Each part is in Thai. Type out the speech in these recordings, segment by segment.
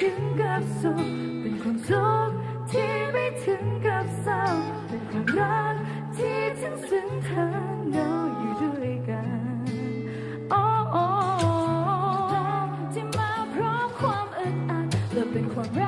ถึงกับสุขเป็นความทุกข์ที่ไม่ถึงกับเศร้าเป็นความรัก ทั้งซึ้งทางเราอยู่ด้วยกันโอ้โอ้ที่มาพร้อมความอึดอัดและเป็นความรัก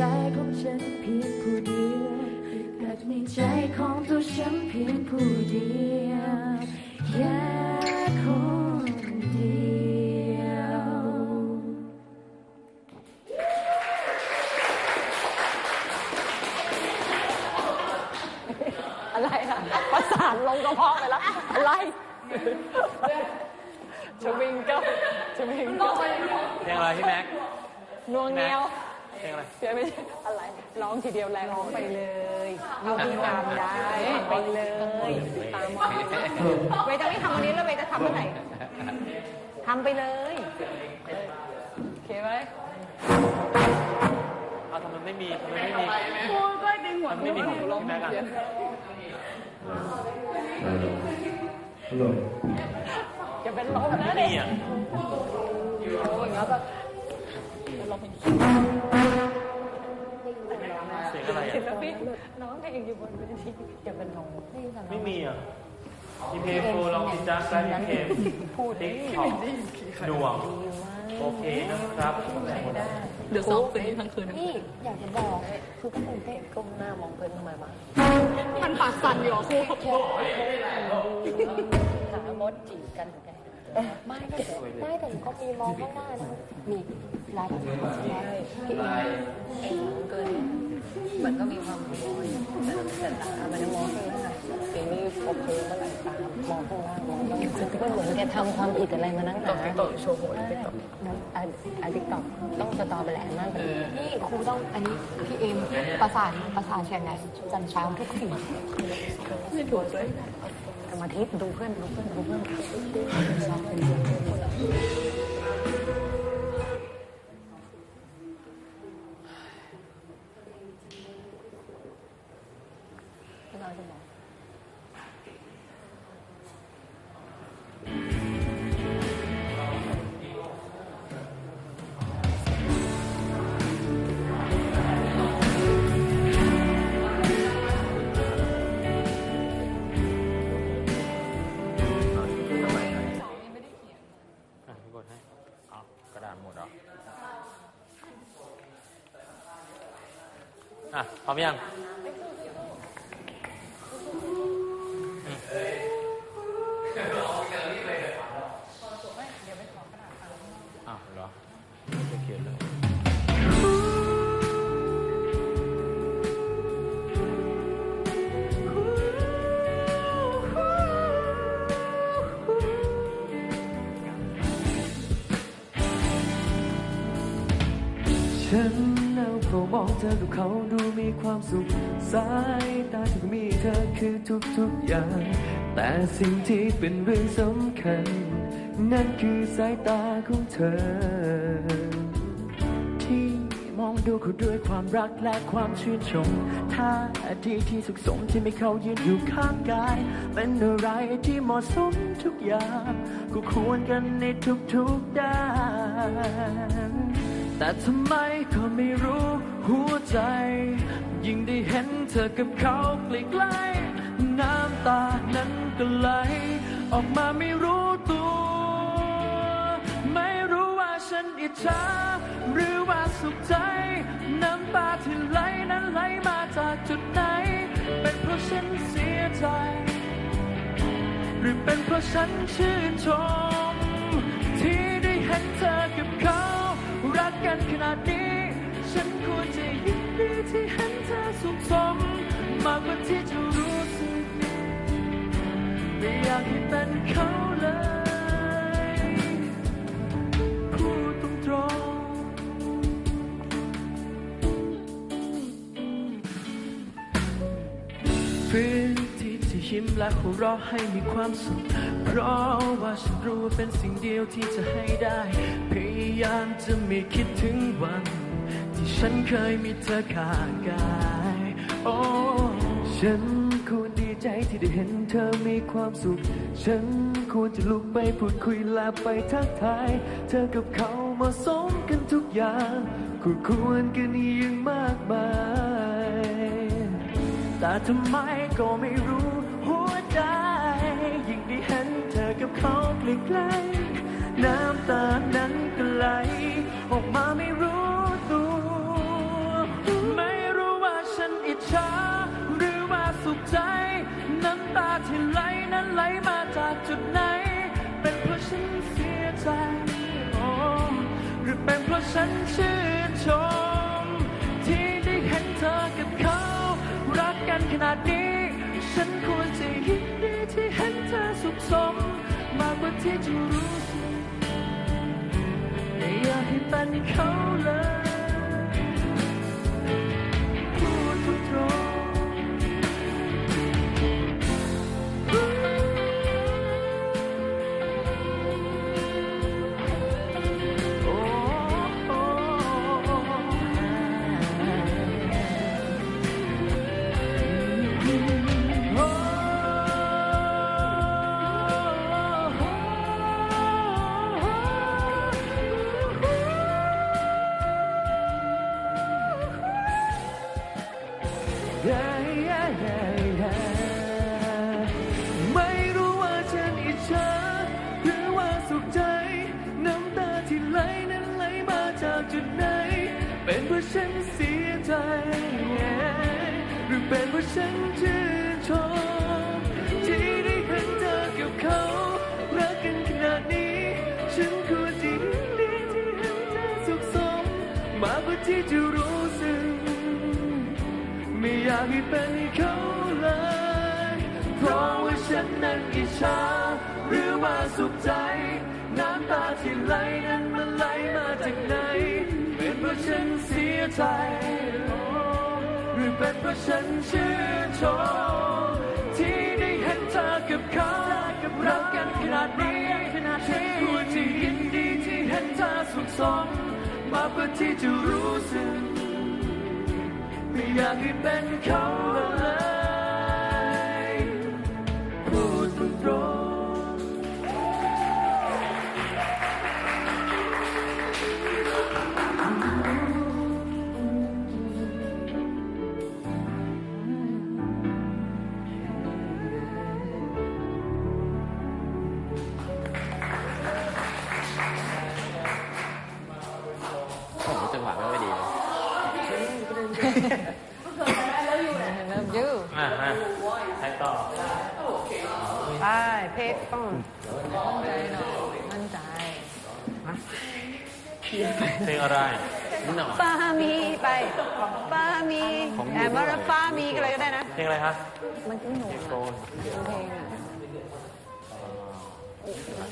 ในใจของฉันเพียงผู้เดียวแค่ในใจของตัวฉันเพียงผู้เดียวแค่คนเดียวอะไรอะประสานลงกระเพาะไปแล้วอะไรชวิงก็ชวิงก็เพลงอะไรพี่แม็กนวงเนียว เพลงอะไรเสียไม่ใช่อะไรร้องทีเดียวแรงร้องไปเลยยูพีตามได้ไปเลยตามมาเวย์จะไม่ทำวันนี้แล้วเวย์จะทำเมื่อไหร่ทำไปเลยโอเคไหมเอาทำไมไม่มีทำไมไม่มีพูดก็ดึงหัวมันไม่มีของพี่แม็กอะจะเป็นลมนะไม่เด็มีกอะโอ้ยงั้นก็เสียงอะไร ศิลปินน้องเพลงอยู่บนเวทีจะเป็นลมไม่มีอะมีเพลงโฟลองพิจัสได้เพลงพูดติ๊ดิกท็อกหน่วงโอเคนะครับเดี๋ยวซ้อมคืนนี้ทั้งคืนนี่อยากจะบอกคือก็ตื่นเต้นก้มหน้ามองเพื่อนทำไมวะมันปากสั่นอยู่ครูแค่หามดจีบกันเหมือนกันไม่ก็เดี๋ยวไม่แต่ก็มีมองข้างหน้านะมีไลน์ใช่ไหมพี่เกิน มันก็มีความรู้แต่แต่ตามันมองข้างหน้าเองนี่โอเคเมื่อไหร่ตามองข้างล่างมองข้างหน้ามันเหมือนแกทำความผิดอะไรมานั่งนานต่อโชว์โหยไปต่อน้ำอันอันติ๊กต็อกต้องสตอไปแหละมากเลยนี่ครูต้องอันนี้พี่เอ็มประสานประสานเชียงรายจันทร์เช้าทุกสิ่งไม่ถูกเลยสมาธิดูเพื่อนดูเพื่อนดูเพื่อน อะพร้อมยังอืมอ้าวเหรอจะเขียนเลยฉัน เอาเฝ้ามองเธอกับเขาดูมีความสุข สายตาที่มีเธอคือทุกๆอย่าง แต่สิ่งที่เป็นเรื่องสำคัญ นั่นคือสายตาของเธอ ที่มองดูเขาด้วยความรักและความชื่นชมท่าทีที่สุขสมที่ไม่เขายืนอยู่ข้างกาย เป็นอะไรที่เหมาะสมทุกอย่างก็ควรกันในทุกๆด้าน แต่ทำไมก็ไม่รู้หัวใจ ยิ่งได้เห็นเธอกับเขาใกล้ๆน้ำตานั้นก็ไหล ออกมาไม่รู้ตัว ไม่รู้ว่าฉันอิจฉาหรือว่าสุขใจ น้ำตาที่ไหลนั้นไหลมาจากจุดไหน เป็นเพราะฉันเสียใจ หรือเป็นเพราะฉันชื่นชม ที่ได้เห็นเธอกับเขา รักกันขนาดนี้ ฉันควรจะยินดีที่เห็นเธอสุขสม มากกว่าที่จะรู้สึกไม่อยากให้เป็นเขา ยิ้มและหัวเราะให้มีความสุข เพราะว่าฉันรู้ว่าเป็นสิ่งเดียวที่จะให้ได้ พยายามจะไม่คิดถึงวัน ที่ฉันเคยมีเธอข้างกาย โอ้ฉันควรดีใจที่ได้เห็นเธอมีความสุข ฉันควรจะลุกไปพูดคุยและไปทักทาย เธอกับเขามาสมกันทุกอย่างคู่ควรกันยิ่งมากมาย แต่ทำไมก็ไม่รู้ ยิ่งได้เห็นเธอกับเขาใกล้ๆน้ำตานั้นก็ไหลออกมาไม่รู้ตัว ไม่รู้ว่าฉันอิจฉาหรือว่าสุขใจ น้ำตาที่ไหลนั้นไหลมาจากจุดไหน เป็นเพราะฉันเสียใจหรือเป็นเพราะฉันชื่นชม ที่ได้เห็นเธอกับเขา รักกันขนาดนี้ ฉันควรจะยินดี มากกว่าที่จะรู้สึ ไม่รู้ว่าฉันอิจฉาหรือว่าสุขใจ น้ำตาที่ไหลนั้นไหลมาจากจุดไหน เป็นเพราะฉันเสียใจ หรือเป็นเพราะฉันเจ็บากให้เป็นเขาเลย เพราะว่าฉันนั้นอิจฉาหรือว่าสุขใจ น้ำตาที่ไหลนั้นมันไหลมาจากไหน เป็นเพราะฉันเสียใจหรือเป็นเพราะฉันชื่นชมที่ได้เห็นเธอกับเขารักกันขนาดนี้ฉันควรจะยินดีที่เห็นเธอสุขสมมากกว่าที่จะรู้สึก ไม่อยากให้เป็นเขาเลย อ่าฮะใช้ต่อไปเพชรต้องมั่นใจหน่อยมั่นใจมาเพลงอะไรนิดหน่อยป้ามีไปป้ามีแต่ว่าป้ามีอะไรก็ได้นะเพลงอะไรครับมันก็หนูโซนเพลงอะ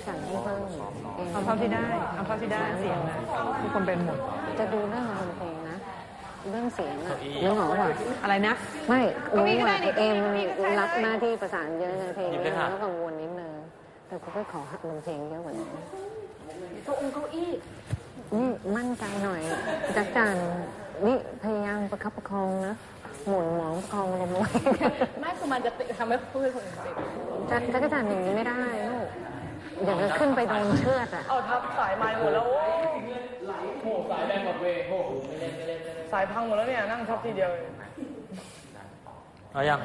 สั่งให้เพิ่มเอาเท่าที่ได้เอาเท่าที่ได้เสียงนะทุกคนเป็นหมดจะดูเรื่องดนตรีนะ เรื่องเสียงอะนึกออกป่ะอะไรนะ ไม่เก้าอี้รู้ก็ได้ว่านี่เอ็มเก้าอี้ก็ใช้รับเลยหน้าที่ประสานเยอะในเพลงนี้แล้วก็กังวลนิดนึงแต่กูก็ขอหัดลงเพลงเยอะกว่านี้ตัวองค์เก้าอี้นี่มั่นใจหน่อยจักจันนี่พยายามประคับประคองนะหมุนหมองประคองลมไว้ไม่คือมันจะติดทำให้เพื่อนคนอื่นติดจักจักรจันอย่างนี้ไม่ได้ลูกเดี๋ยวจะขึ้นไปโดนเชือดอะเอาทับสายไม้หมดแล้วโอ้โหสายแดงหมดเวโอ้โหไม่เล่นไม่เล่นสายพังหมดแล้วเนี่ยนั่งทับทีเดียวเลยเอายัง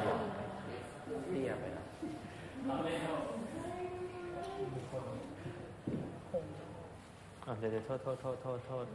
อะเดี๋ยวเดี๋ยวโทษโทษโทษโทษโทษ